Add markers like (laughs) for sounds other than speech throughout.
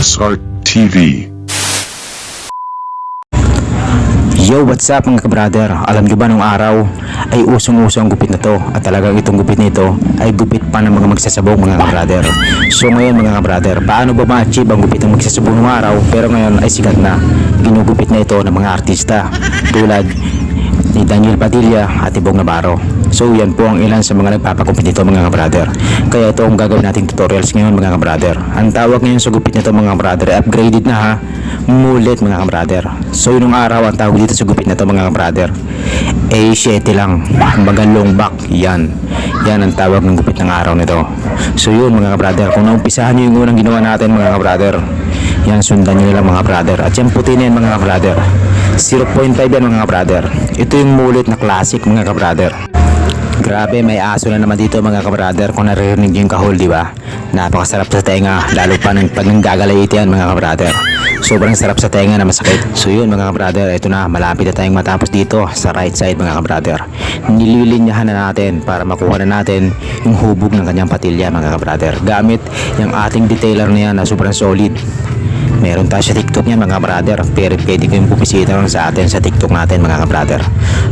Art TV. Yo, what's up mga kabrader? Alam nyo ba nung araw ay usong-uso ang gupit na to at talagang itong gupit nito ay gupit pa ng mga magsasabong mga kabrader. So ngayon mga kabrader, paano ba ma-achieve ang gupit ng magsasabong nung araw pero ngayon ay sikat na ginugupit na ito ng mga artista tulad ni Daniel Padilla at Ibong Navarro. So yan po ang ilan sa mga nagpapagumpit nito mga kabrader. Kaya ito ang gagawin nating tutorials ngayon mga kabrader. Ang tawag ngayon sa gupit nito mga kabrader upgraded na ha. Mulit mga kabrader. So yun araw ang tawag dito sa gupit na to mga kabrader. A7 lang. Kumbaga long back. Yan. Yan ang tawag ng gupit ng araw nito. So yun mga kabrader. Kung naumpisahan nyo yung unang ginawa natin mga kabrader. Yan sundan nyo lang mga brother. At yan puti na yan mga brother. 0.5 yan mga brother. Ito yung mulit na classic mga kabrader. Grabe, may aso na naman dito mga kabrader kung naririnig yung kahol, di? Napakasarap sa tenga, lalo pa ng pag nanggagalait yan mga kabrader. Sobrang sarap sa tenga na masakit. So yun mga kabrader, ito na, malapit na tayong matapos dito sa right side mga kabrader. Nililinyahan na natin para makuha na natin yung hubog ng kanyang patilya mga kabrader. Gamit yung ating detailer na yan na sobrang solid. Meron tayo sa TikTok niyan mga brother. Pero pwede kayong bumisita lang sa atin sa TikTok natin mga brother.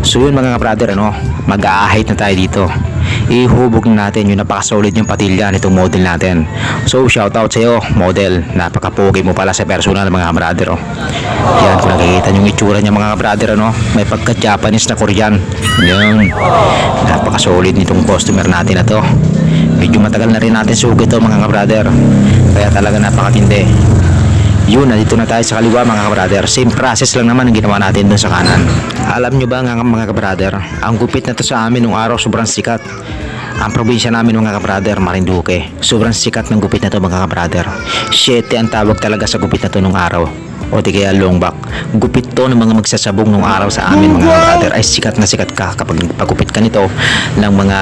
So yun mga brother ano, mag-aahit na tayo dito. Ihubog na natin yung napaka-solid yung patilya nitong model natin. So shoutout sa iyo model. Napaka-pogi mo pala sa personal mga brother. Oh. Yan kung nakikita yung itsura niya mga brother ano, may pagka-Japanese na Korean. Yan. Napaka-solid nitong customer natin na to. Medyo matagal na rin natin sugi to mga brother. Kaya talaga napakatindi. Yun, nandito na tayo sa kaliwa mga kabrader. Same process lang naman ang ginawa natin dun sa kanan. Alam nyo ba nga mga kabrader, ang gupit na to sa amin nung araw sobrang sikat. Ang probinsya namin mga kabrader, Marinduque. Sobrang sikat ng gupit na to mga kabrader. Shete ang tawag talaga sa gupit na to nung araw. O di kaya long back. Gupit to ng mga magsasabong nung araw sa amin mga kabrader. Ay sikat na sikat ka kapag pagupit ka nito ng mga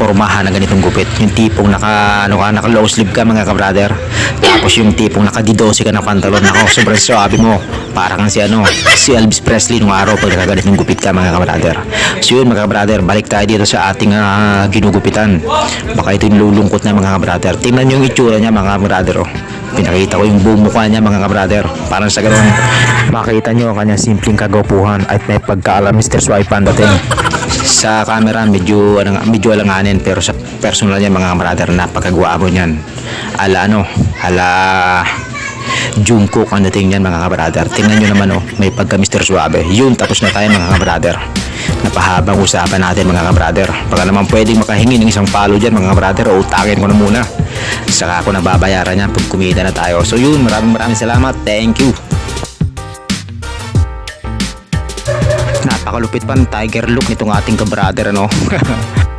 pormahan na ganitong gupit. Yung tipong naka, ano ka, naka low sleeve ka mga kabrader. Tapos yung tipong nakadidosi ka ng pantalon. Ako, sobrang sabi mo. Parang si ano, si Elvis Presley nung araw pag nakaganit ng gupit ka mga kabrader. So yun mga kabrader, balik tayo dito sa ating ah, ginugupitan. Baka ito yung lulungkot na mga kabrader. Tingnan yung itsura niya mga kabrader. Oh. Pinakita ko yung buong mukha niya mga kabrader. Parang sa ganun, makita nyo ang kanyang simpleng kagwapuhan at may pagkaalam Mr. Swipe ang dating. Sa camera medyo ano, medyo alanganin pero sa personal niya mga kabrader napakagwapo niyan. Ala ano, ala Jungkook ang dating niyan mga kabrader. Tingnan nyo naman oh, may pagka Mr. Suave. Yun, tapos na tayo mga kabrader. Napahabang usapan natin mga kabrader. Baka naman pwedeng makahingi ng isang palo dyan mga kabrader o utakin ko na muna. Saka ako nababayaran yan pag kumita na tayo. So yun, maraming maraming salamat. Thank you. Napakalupit pa ng tiger look nitong ating kabrader ano. (laughs)